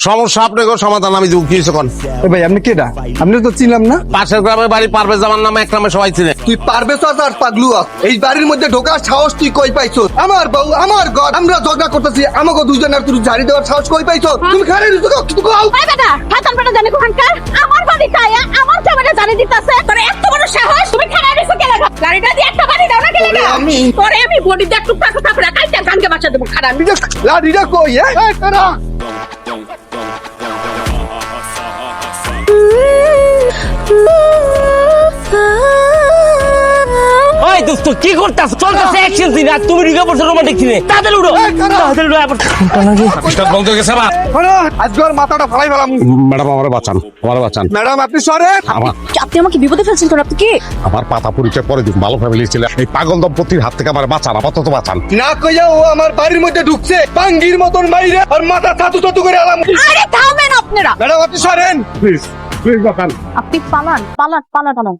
সমস্যা আপনাকে সমাধান আমি দেবো কি হয়েছে কোন ভাই আপনি কেডা আপনি তো চিনলাম না পাশের গ্রামে বাড়ি পারবে জামার নামে এক নামে সবাই ছিলেন তুই পারবে তো আর পাগলু এই বাড়ির মধ্যে ঢোকার সাহস তুই কই পাইছো আমার বউ আমার ঘর আমরা ঝগড়া করতেছি আমাকে দুজনের তুই ঝাড়ি দেওয়ার সাহস কই পাইছো তুমি খারে দিছো কিছু কও ওই বেটা হাতান পেটা জানি কোখানকার আমার বাড়ি খায়া আমার জামাইটা জানি দিতাছে তোর এত বড় সাহস তুমি খারাপ দিছো কে লাগা গাড়িটা দিয়ে একটা বাড়ি দাও না কে লাগা আমি- পরে আমি বডি দিয়ে একটু টাকা টাকা কাইটা গানকে বাঁচা দেবো খারাপ লাঠিটা কই হ্যাঁ কি করতাছ? চলতেছে অ্যাকশন সিন আর তুমি ঢুকে পড়ছো রোমান্টিক সিনে তাদের উড়ো। তাদের উড়ো আবার বন্ধ হয়ে গেছে আজকে মাথাটা ফালাই ফেলাম। ম্যাডাম আমার বাঁচান আমার বাঁচান। ম্যাডাম আপনি সরেন। আমার আপনি আমাকে বিপদে ফেলছেন কেন? আপনি কি? আমার পাতা পরিচয় পরে দিন ভালো ফ্যামিলি ছিল। এই পাগল দম্পতির হাত থেকে আমার বাঁচান আপাতত বাঁচান। না কইয়া ও আমার বাড়ির মধ্যে ঢুকছে। পাঙ্গির মতন মাইরে আর মাথা ছাতু ছাতু করে আলাম আরে থামেন আপনারা। ম্যাডাম আপনি সরেন। প্লিজ প্লিজ বাঁচান। আপনি পালান পালান পালান পালান।